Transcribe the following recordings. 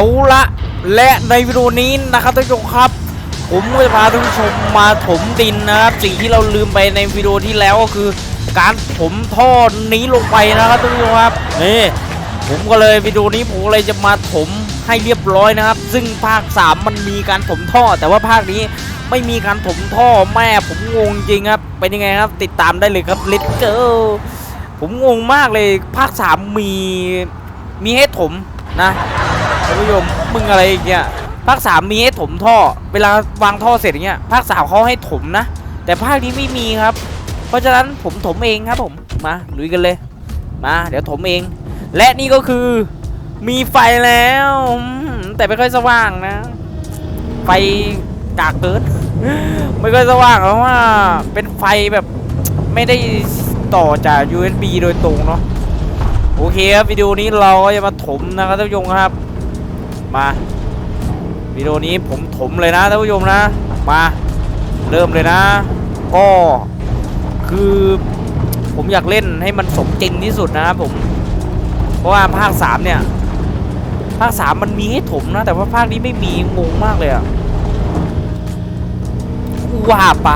เอาละและในวิดีโอนี้นะครับท่านผู้ชมครับ ผมก็จะพาท่านผู้ชมมาถมดินนะครับสิ่งที่เราลืมไปในวิดีโอที่แล้วก็คือ การถมท่อนี้ลงไปนะครับท่านผู้ชมครับนี่ผมก็เลยวิดีโอนี้ผมเลยจะมาถมให้เรียบร้อยนะครับ ซึ่งภาค 3 มันมีการถมท่อ แต่ว่าภาคนี้ไม่มีการถมท่อแม่ผมงงจริงครับเป็นยังไงครับ ติดตามได้เลยครับ Let's go ผมงงมากเลยภาค 3 มีมีให้ถมนะ ท่านผู้ชมมึงอะไรอย่างเงี้ยภาค3มีให้ถมท่อ เวลาวางท่อเสร็จอย่างเงี้ยภาค3เขาให้ถมนะ แต่ภาคนี้ไม่มีครับ เพราะฉะนั้นผมถมเองครับผมมาลุยกันเลยมาเดี๋ยวถมเอง และนี่ก็คือมีไฟแล้ว แต่ไม่ค่อยสว่างนะ ไฟกากเกินไม่ค่อยสว่างเพราะว่าเป็นไฟแบบไม่ได้ต่อจาก USB โดยตรงเนาะโอเคครับวิดีโอนี้เราก็จะมาถมนะครับท่านผู้ชมครับ มาวิดีโอนี้ผมถมเลยนะท่านผู้ชมนะ มาเริ่มเลยนะ ก็คือผมอยากเล่นให้มันสมจริงที่สุดนะครับผม เพราะว่าภาค3เนี่ย ภาค3มันมีให้ถมนะ แต่ว่าภาคนี้ไม่มีงงมากเลยอะว่าไป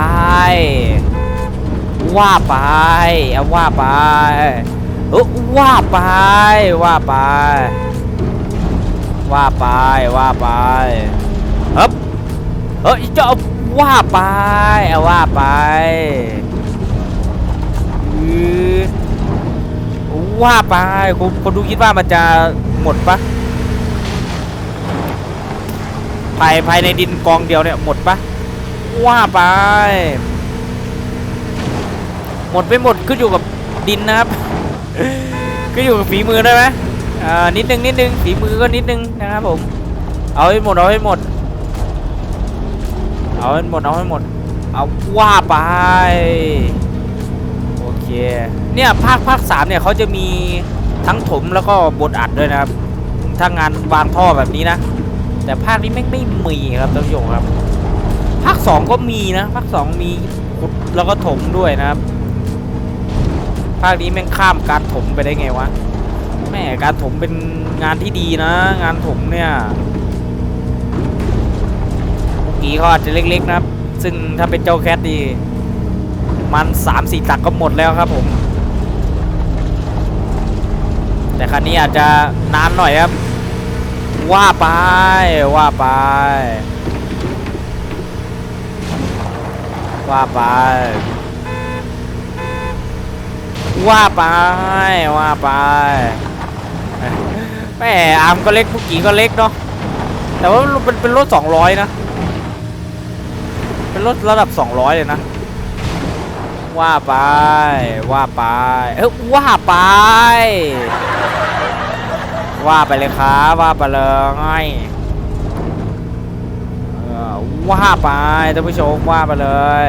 ว่าไปเอาว่าไปเออว่าไปว่าไป ว่าไปว่าไปเฮ้บเฮ้ยจะเอาว่าไปเอาว่าไปอือว่าไปคุณคนดูคิดว่ามันจะหมดปะภายภายในดินกองเดียวเนี่ยหมดปะว่าไป หมดไปหมดขึ้นอยู่กับดินนะครับขึ้นอยู่กับฝีมือได้ไหม นิดนึงนิดนึงฝีมือก็นิดนึงนะครับผม เอาให้หมดเอาให้หมด เอาให้หมดเอาให้หมด เอาว่าไปโอเคเนี่ยภาคภาคสามเนี่ยเขาจะมีทั้งถมแล้วก็บทอัดด้วยนะครับถ้างานวางท่อแบบนี้นะ แต่ภาคนี้ไม่ไม่มีครับท่านผู้ชมครับ ภาคสองก็มีนะ ภาคสองมีขุดแล้วก็ถมด้วยนะครับ ภาคนี้แม่งข้ามการถมไปได้ไงวะ แม่การถมเป็นงานที่ดีนะ งานถมเนี่ยเมื่อกี้เขาอาจจะเล็กๆนะครับ ซึ่งถ้าเป็นเจ้าแคทดีมันสามสี่ตักก็หมดแล้วครับผม แต่คันนี้อาจจะนานหน่อยครับ ว่าไปว่าไป ว่าไปว่าไปว่าไป แหม่อาร์มก็เล็กพุกกี้ก็เล็กเนาะแต่ว่ามันเป็นรถ200นะ เป็นรถระดับ200เลยนะ ว่าไป ว่าไป เอ้ยว่าไป ว่าไปเลยครับว่าไปเลยว่าไปท่านผู้ชมว่าไปเลย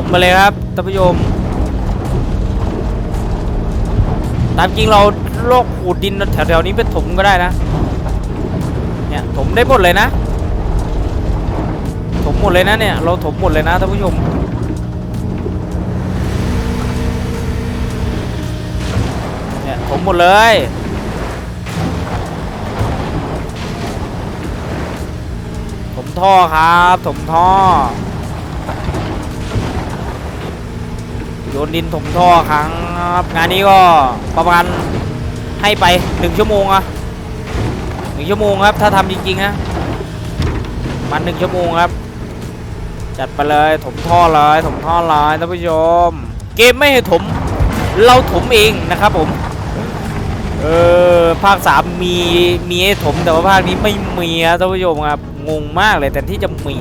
ถมมาเลยครับท่านผู้ชมตามจริงเราโลกขูดดินแถวๆนี้เป็นถมก็ได้นะ เนี่ยถมได้หมดเลยนะ ถมหมดเลยนะเนี่ย เราถมหมดเลยนะท่านผู้ชม เนี่ยถมหมดเลยถมท่อครับถมท่อ นดินถมท่อครั้งครับงานนี้ก็ประมาณให้ไปหนึ่งชั่วโมงอะหนึ่งชั่วโมงครับ ถ้าทำจริงๆนะมันหนึ่งชั่วโมงครับ จัดไปเลยถมท่อเลยถมท่อเลยท่านผู้ชม เกมไม่ให้ถม เราถมเองนะครับผมเออภาคสามมีมีให้ถมแต่ว่าภาคนี้ไม่มีครับท่านผู้ชมครับงงมากเลยแต่ที่จะมี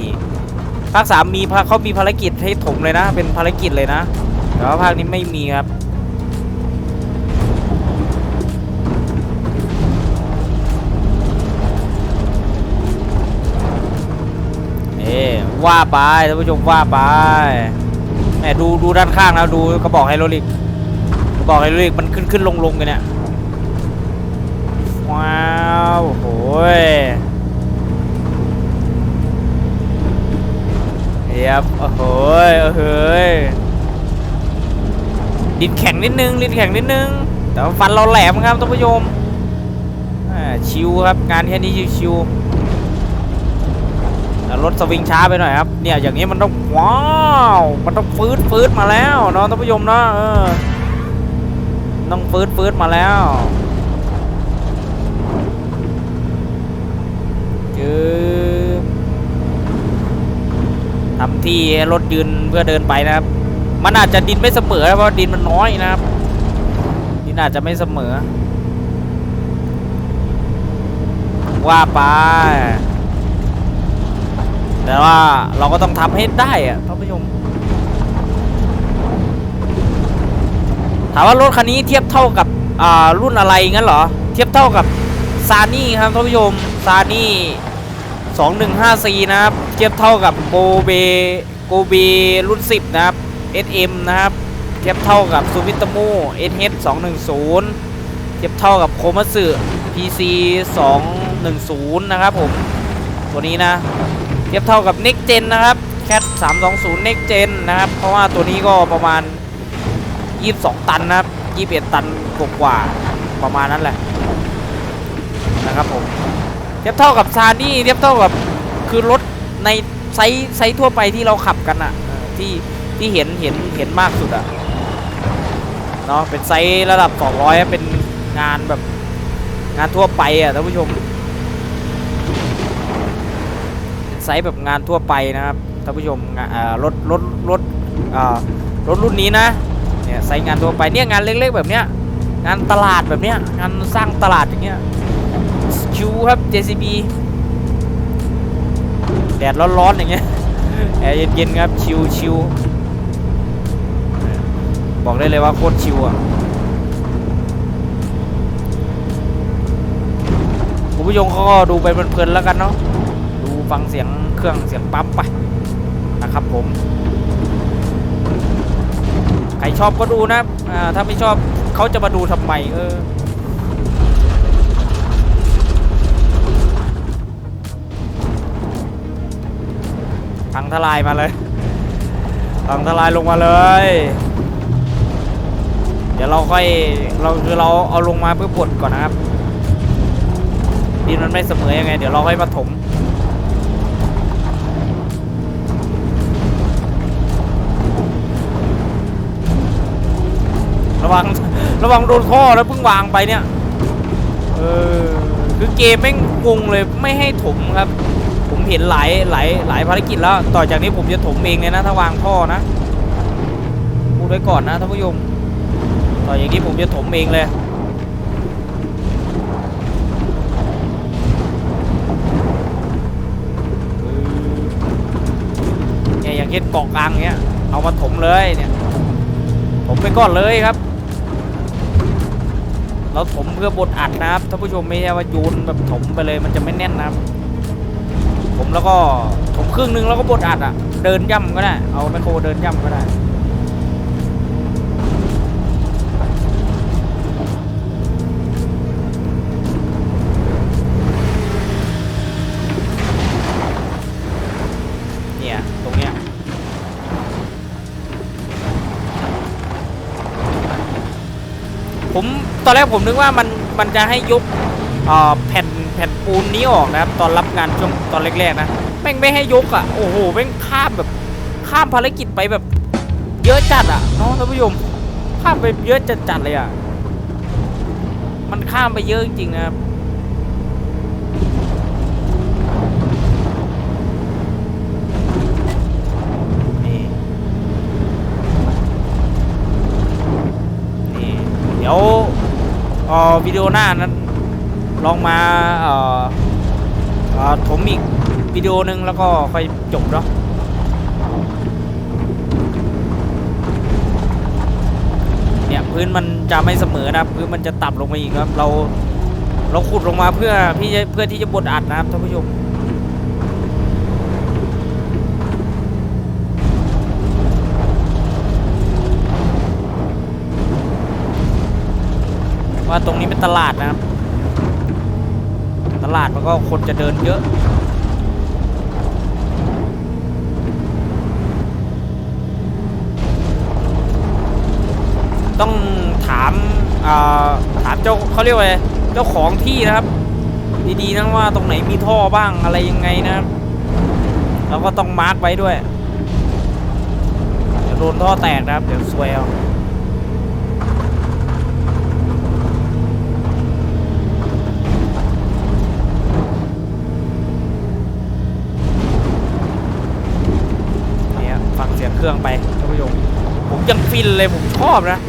ภาคสามมีเขามีภารกิจให้ถมเลยนะ เป็นภารกิจเลยนะ แต่ว่าภาคนี้ไม่มีครับเอ๊ว่าไปท่านผู้ชมว่าไปแหมดูดูด้านข้างนะดูกระบอกไฮโดรลิกกระบอกไฮโดรลิกมันขึ้นขึ้นลงลงกันเนี่ยว้าวโอ้ยเฮียบโอ้โหยโอ้โหย ดินแข็งนิดนึงดินแข็งนิดนึง แต่ว่าฟันเราแหลมครับท่านผู้ชมชิวครับงานแค่นี้ชิวๆแต่รถสวิงช้าไปหน่อยครับเนี่ยอย่างนี้มันต้องว้าวมันต้องฟืดฟืดมาแล้วเนาะท่านผู้ชมเนาะเออต้องฟืดฟืดมาแล้วจืบทำที่รถยืนเพื่อเดินไปนะครับ มันอาจจะดินไม่เสมอเพราะดินมันน้อยนะครับ ดินอาจจะไม่เสมอ ว่าไป แต่ว่าเราก็ต้องทำให้ได้อะท่านผู้ชมถามว่ารถคันนี้เทียบเท่ากับรุ่นอะไรงั้นเหรอ เทียบเท่ากับซานี่ครับท่านผู้ชมซานี่215 c นะครับ เทียบเท่ากับโกเบโกเบรุ่น 10 นะครับ SM นะครับ เทียบเท่ากับซูมิต m มูเอสเ210 เทียบเท่ากับโคมัสึ PC 210 นะครับผม ตัวนี้นะ เทียบเท่ากับ Next Gen นะครับ Cat 320 Next Gen นะครับ เพราะว่าตัวนี้ก็ประมาณ 22 ตันนะครับ 21 ตันกว่าๆประมาณนั้นแหละนะครับผม เทียบเท่ากับซานี่เทียบเท่ากับคือรถในไซส์ไซส์ทั่วไปที่เราขับกันอะที่ ที่เห็นเห็นเห็นมากสุดอะเนาะเป็นไซส์ระดับ 200อะเป็นงานแบบงานทั่วไปอะท่านผู้ชมเป็นไซส์แบบงานทั่วไปนะครับท่านผู้ชมรถรถรถรถรุ่นนี้นะเนี่ยไซส์งานทั่วไปเนี่ยงานเล็กๆ แบบเนี้ยงานตลาดแบบเนี้ยงานสร้างตลาดอย่างเงี้ยชิวครับ JCB แดดร้อนๆอย่างเงี้ยแอร์เย็นๆครับชิวชิว บอกได้เลยว่าโคตรชิวอะคุณผู้ชมเขาก็ดูไปเพลินๆแล้วกันเนาะดูฟังเสียงเครื่องเสียงปั๊มไปนะครับผม ใครชอบก็ดูนะอ่าถ้าไม่ชอบเขาจะมาดูทำไมเออพังทลายมาเลยพังทลายลงมาเลย ดี๋ยวเราค่อยเราคือเราเอาลงมาเพื่อบดก่อนนะครับดินมันไม่เสมอยังไง เดี๋ยวเราค่อยมาถมระวังระวังโดนข้อแล้วเพิ่งวางไปเนี่ยเออคือเกมแม่งงงเลยไม่ให้ถมครับ ผมเห็นหลายหลายหลายภารกิจแล้ว ต่อจากนี้ผมจะถมเองเลยนะถ้าวางท่อนะพูดไว้ก่อนนะท่านผู้ชม ต่ออย่างนี้ผมจะถมเองเลยเนี่ยอย่างเช่นเกาะกลางเนี้ยเอามาถมเลยเนี่ยถมไปก่อนเลยครับ เราถมเพื่อบดอัดนะครับท่านผู้ชมไม่ใช่ว่าโยนแบบถมไปเลยมันจะไม่แน่นนะครับผมแล้วก็ถมครึ่งหนึงแล้วก็บดอัดอะเดินย่ำก็ได้ เอาไมคโครเดินย่ำก็ได้ ผมตอนแรกผมนึกว่ามันมันจะให้ยกแผ่นแผ่นปูนนี้ออกนะครับ ตอนรับงานช่วงตอนแรกๆนะแม่งไม่ให้ยกอะโอ้โหแม่งข้ามแบบข้ามภารกิจไปแบบเยอะจัดอะเนาะท่านผู้ชมข้ามไปเยอะจัดๆเลยอะมันข้ามไปเยอะจริงๆนะครับนี่นี่เดี๋ยววิดีโอหน้านั้นลองมาถมอีกวิดีโอหนึงแล้วก็ค่อยจบเนาะเนี่ยพื้นมันจะไม่เสมอนะครับพื้นมันจะต่ำลงมาอีกครับเราเราขุดลงมาเพื่อพี่เพื่อที่จะบดอัดนะครับท่านผู้ชม ว่าตรงนี้เป็นตลาดนะครับ ตลาดมันก็คนจะเดินเยอะ ต้องถามาถามเจ้าเขาเรียกว่าอะไรเจ้าของที่นะครับ ดีๆนะว่าตรงไหนมีท่อบ้างอะไรยังไงนะครับแล้วก็ต้องมาร์กไว้ด้วยเดี๋ยวโดนท่อแตกนะครับ เดี๋ยวซวยเอาเนี่ยฟัง เครื่องไปท่านผู้ชมผมยังฟินเลยผมชอบนะ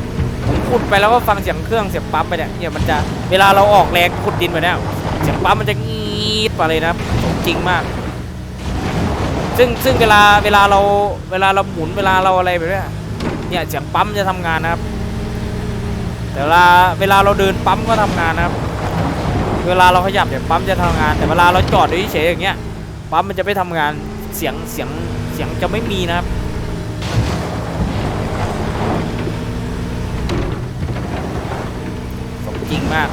ผมขุดไปแล้วก็ฟังเสียงเครื่องเสียงปั๊มไปเนี่ยเนี่ยมันจะเวลาเราออกแรงขุดดินไปเนี่ยเสียงปั๊มมันจะงีดไปเลยนะสมจริงมาก ซึ่งซึ่งเวลาเวลาเราเวลาเราหมุนเวลาเราอะไรแบบเนี้ยเนี่ยเสียงปั๊มจะทำงานนะครับ แต่เวลาเวลาเราเดินปั๊มก็ทำงานนะครับ เวลาเราขยับเนี่ยปั๊มจะทำงาน แต่เวลาเราจอดเฉยๆอย่างเงี้ยปั๊มมันจะไม่ทำงานเสียงเสียงเสียงจะไม่มีนะครับ สม จริงมาก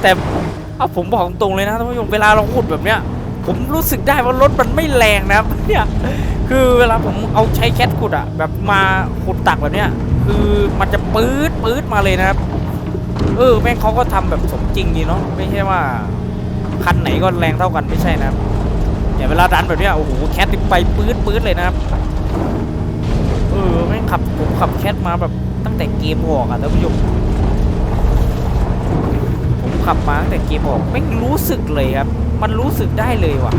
แต่เอาผมบอกตรงเลยนะท่านผู้ชมเวลาเราขุดแบบเนี้ย ผมรู้สึกได้ว่ารถมันไม่แรงนะครับเนี่ยคือเวลาผมเอาใช้แคทขุดอะแบบมาขุดตักแบบเนี้ย คือมันจะปื๊ดปื๊ดมาเลยนะครับ เออแม่งเขาก็ทำแบบสมจริงดีเนาะไม่ใช่ว่าคันไหนก็แรงเท่ากันไม่ใช่นะครับเนี่เวลาดันแบบเนี้ยโอ้โหแคทนี่ไปปื๊ดปื๊ดเลยนะครับ ขับผมขับแคทมาแบบตั้งแต่เกมออกอะท่านผู้ชมผมขับมาตั้งแต่เกมออกไม่รู้สึกเลยครับ มันรู้สึกได้เลยว่ะ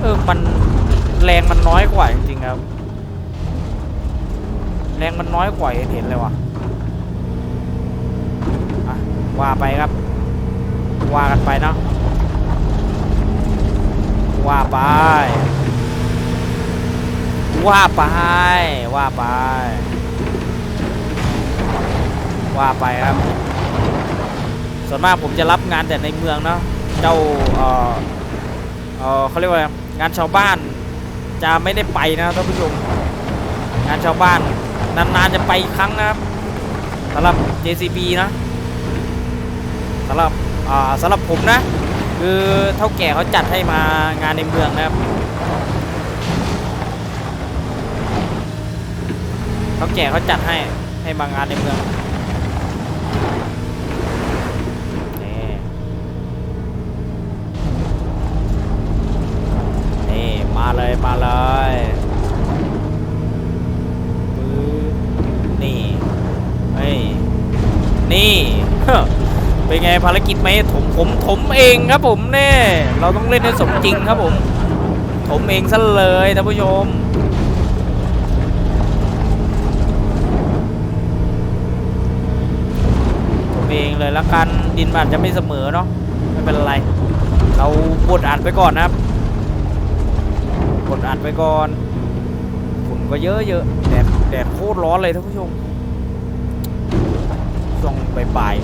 เออมันแรงมันน้อยกว่าจริงๆครับ แรงมันน้อยกว่าเห็นเลยว่ะอะว่าไปครับ ว่ากันไปเนาะว่าไป ว่าไป ว่าไป ว่าไปครับ ส่วนมากผมจะรับงานแต่ในเมืองเนาะเจ้าเออเออเขาเรียกว่างานชาวบ้านจะไม่ได้ไปนะท่านผู้ชมงานชาวบ้านนานๆจะไปอีกครั้งนะครับสำหรับ JCB นะสำหรับอ่าสำหรับผมนะ คือเท่าแก่เขาจัดให้มางานในเมืองนะครับ เขาแก่เขาจัดให้ให้มางงานในเมืองนี่นี่มาเลยมาเลยนี่เฮ้ยนี่เป็นไงภารกิจไหมผมผมผมเองครับผมเน่เราต้องเล่นให้สมจริงครับผม ผมเองซะเลยท่านผู้ชม ผม เลยละกันดินมันอาจจะไม่เสมอเนาะไม่เป็นไร เราบดอัดไปก่อนนะครับบดอัดไปก่อนฝุ่นก็เยอะเยอะแดดแดดโคตรร้อนเลยท่านผู้ชมช่วงบ่าย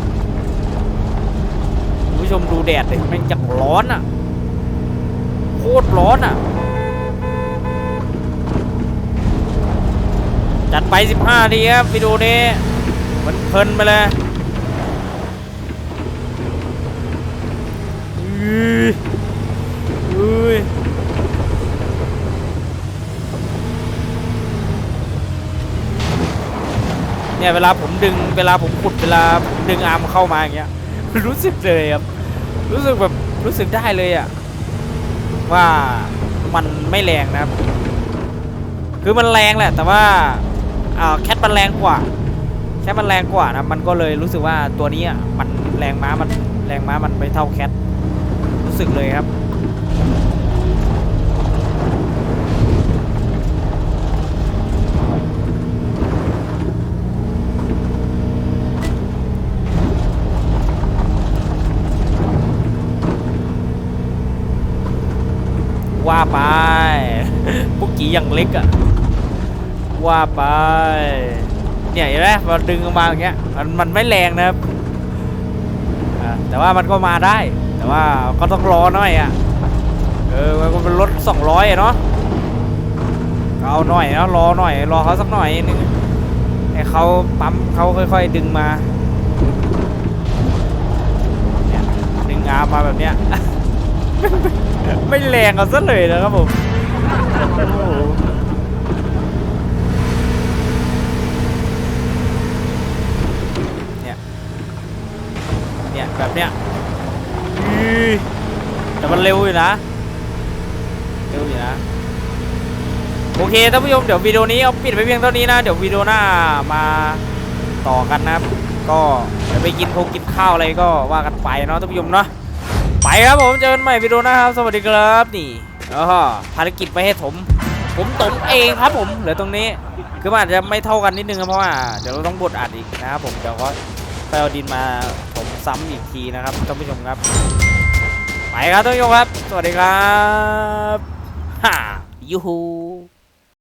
ๆผู้ชมดูแดดเลยม่งจังร้อนอะ่ะโคตรร้อนอะ่ะจัดไป 15ทีครับวิดีโอนี้มันเพลินไปเลย ยอุ้ยเนี่ยเวลาผมดึงเวลาผมขุดเวลาผมดึงอาร์มเข้ามาอย่างเงี้ย รู้สึกเลยครับ รู้สึกแบบรู้สึกได้เลยอะว่ามันไม่แรงนะครับ คือมันแรงแหละ แต่ว่าอ่าแคทมันแรงกว่าแคทมันแรงกว่านะ มันก็เลยรู้สึกว่าตัวนี้อะ มันแรงม้ามันแรงม้ามันไม่เท่าแคท สึกเลยครับ ว่าไปพวกกี้อย่างเล็กอะว่าไป เนี่ยเห็นไหมพอดึงออกมาอย่างเงี้ยมันมันไม่แรงนะครับแต่ว่ามันก็มาได้ แต่ว่าก็ต้องรอหน่อยอะเออมันก็เป็นรถสองร้อยเนาะเอาหน่อยเนาะรอหน่อย รอเขาสักหน่อยนึงให้เขาปั๊มเขาค่อย ๆ ดึงมาเนี่ยดึงอามาแบบเนี้ยไม่แรงเอาซะเลยนะครับผมเนี่ย เนี่ย แบบเนี้ย แต่มันเร็วอยู่นะ เร็วอยู่นะ โอเคท่านผู้ชมเดี๋ยววิดีโอนี้เอาปิดไปเพียงเท่านี้นะ เดี๋ยววิดีโอหน้ามาต่อกันนะครับ ก็เดี๋ยวไปกินคงกินข้าวอะไรก็ว่ากันไปเนาะท่านผู้ชมเนาะ ไปครับผมเจอกันใหม่วิดีโอหนะครับ สวัสดีครับนี่อ๋อภารกิจไปให้ถมผมตมเองครับผมเหลือตรงนี้ คือมันอาจจะไม่เท่ากันนิดนึงครับเพราะว่าเดี๋ยวเราต้องบดอัดอีกนะครับผมเดี๋ยวก็ไปเอาดินมา ซ้ำอีกทีนะครับท่านผู้ชมครับ ไปครับท่านผู้ชมครับ สวัสดีครับฮ่ายูฮู